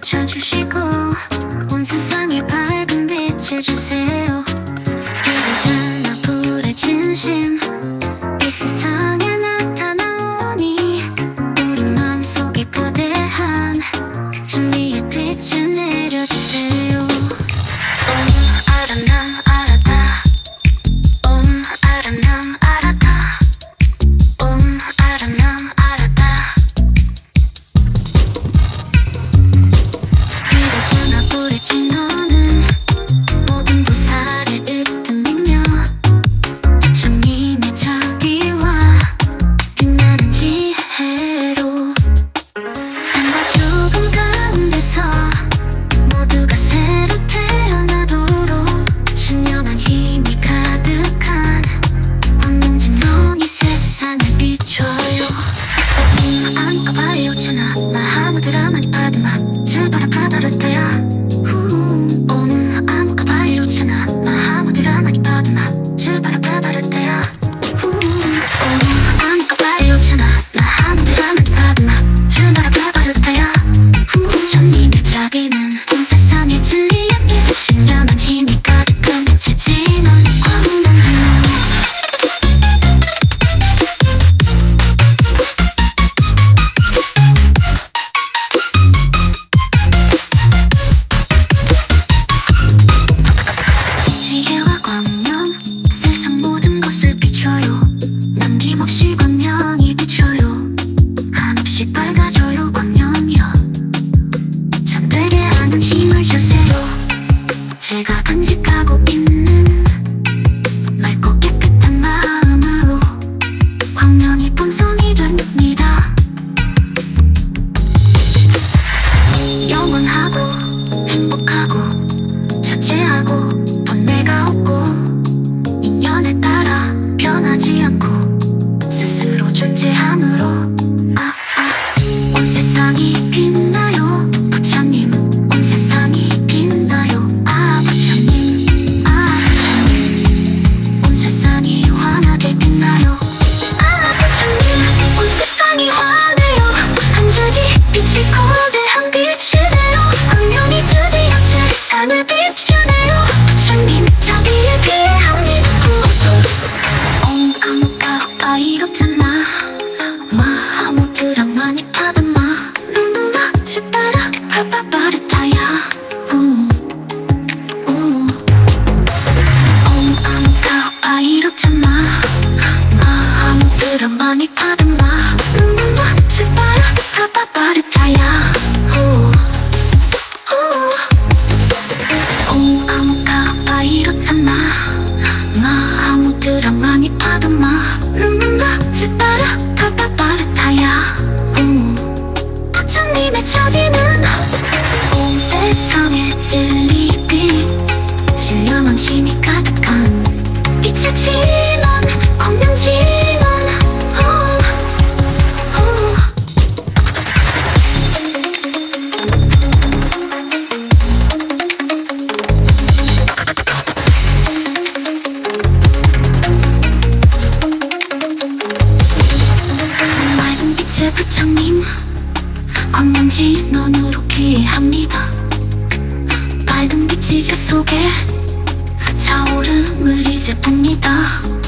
찾으시고 온 세상에 밝은 빛을 주세요. Sana bitch 건명진원 건명진원 어, 어. 맑은 빛의 부처님 건명진원으로 귀합니다. 밝은 빛이 제 속에 차오름을 이제 봅니다.